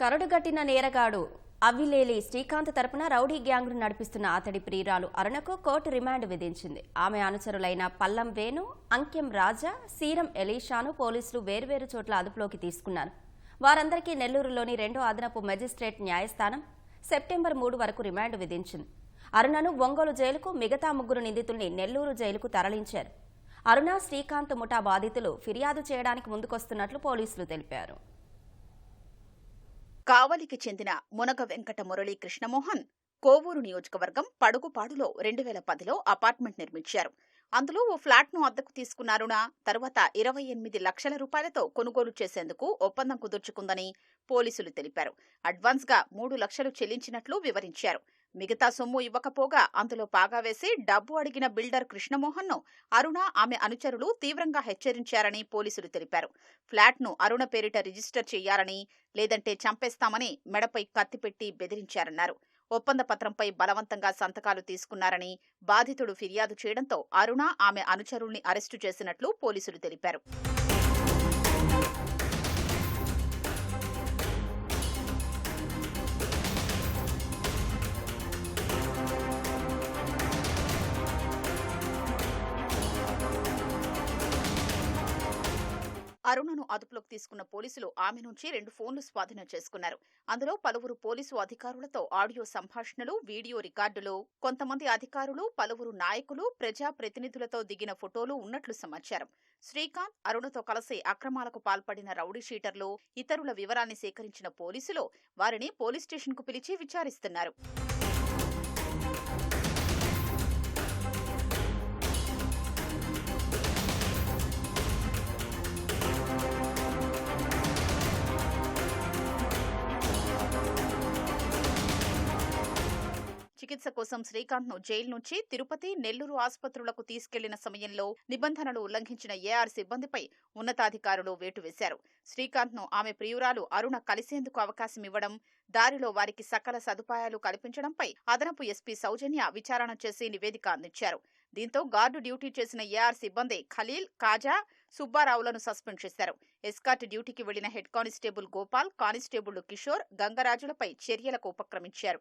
కరడుగట్టిన నేరగాడు అవిలేలి శ్రీకాంత్ తరపున రౌడీ గ్యాంగ్ను నడిపిస్తున్న అతడి ప్రియురాలు అరుణకు కోర్టు రిమాండ్ విధించింది. ఆమె అనుచరులైన పల్లం వేణు అంకెం రాజా సీరం ఎలీషాను పోలీసులు వేర్వేరు చోట్ల అదుపులోకి తీసుకున్నారు. వారందరికీ నెల్లూరులోని రెండో అదనపు మెజిస్ట్రేట్ న్యాయస్థానం సెప్టెంబర్ మూడు వరకు రిమాండ్ విధించింది. అరుణను ఒంగోలు జైలుకు మిగతా ముగ్గురు నిందితుల్ని నెల్లూరు జైలుకు తరలించారు. అరుణ శ్రీకాంత్ ముఠా బాధితులు ఫిర్యాదు చేయడానికి ముందుకొస్తున్నట్లు పోలీసులు తెలిపారు. కావలికి చెందిన మునగ వెంకట మురళీ కృష్ణమోహన్ కోవూరు నియోజకవర్గం పడుగుపాడులో రెండు వేల పదిలో అపార్ట్మెంట్ నిర్మించారు. అందులో ఓ ఫ్లాట్ను అద్దెకు తీసుకున్నారునా? తరువాత ఇరవై ఎనిమిది లక్షల రూపాయలతో కొనుగోలు చేసేందుకు ఒప్పందం కుదుర్చుకుందని పోలీసులు తెలిపారు. అడ్వాన్స్గా మూడు లక్షలు చెల్లించినట్లు వివరించారు. మిగతా సొమ్ము ఇవ్వకపోగా అందులో పాగా వేసి డబ్బు అడిగిన బిల్డర్ కృష్ణమోహన్ను అరుణ ఆమె అనుచరులు తీవ్రంగా హెచ్చరించారని పోలీసులు తెలిపారు. ఫ్లాట్ను అరుణ పేరిట రిజిస్టర్ చేయాలని లేదంటే చంపేస్తామని మెడపై కత్తిపెట్టి బెదిరించారన్నారు. ఒప్పంద పత్రంపై బలవంతంగా సంతకాలు తీసుకున్నారని బాధితుడు ఫిర్యాదు చేయడంతో అరుణ ఆమె అనుచరుల్ని అరెస్టు చేసినట్లు పోలీసులు తెలిపారు. అరుణను అదుపులోకి తీసుకున్న పోలీసులు ఆమె నుంచి రెండు ఫోన్లు స్వాధీనం చేసుకున్నారు. అందులో పలువురు పోలీసు అధికారులతో ఆడియో సంభాషణలు వీడియో రికార్డులు కొంతమంది అధికారులు పలువురు నాయకులు ప్రజా ప్రతినిధులతో దిగిన ఫోటోలు ఉన్నట్లు సమాచారం. శ్రీకాంత్ అరుణతో కలిసి అక్రమాలకు పాల్పడిన రౌడీ షీటర్లు ఇతరుల వివరాన్ని సేకరించిన పోలీసులు వారిని పోలీస్ స్టేషన్కు పిలిచి విచారిస్తున్నారు. చికిత్స కోసం శ్రీకాంత్ను జైలు నుంచి తిరుపతి నెల్లూరు ఆసుపత్రులకు తీసుకెళ్ళిన సమయంలో నిబంధనలు ఉల్లంఘించిన ఏఆర్ సిబ్బందిపై ఉన్నతాధికారులు వేటు వేశారు. శ్రీకాంత్ను ఆమె ప్రియురాలు అరుణ కలిసేందుకు అవకాశం ఇవ్వడం దారిలో వారికి సకల సదుపాయాలు కల్పించడంపై అదనపు ఎస్పీ సౌజన్య విచారణ చేసి నివేదిక అందించారు. దీంతో గార్డు డ్యూటీ చేసిన ఏఆర్ సిబ్బంది ఖలీల్ కాజా సుబ్బారావులను సస్పెండ్ చేశారు. ఎస్కాట్ డ్యూటీకి వెళ్ళిన head constable Gopal constable Kishore గంగరాజులపై చర్యలకు ఉపక్రమించారు.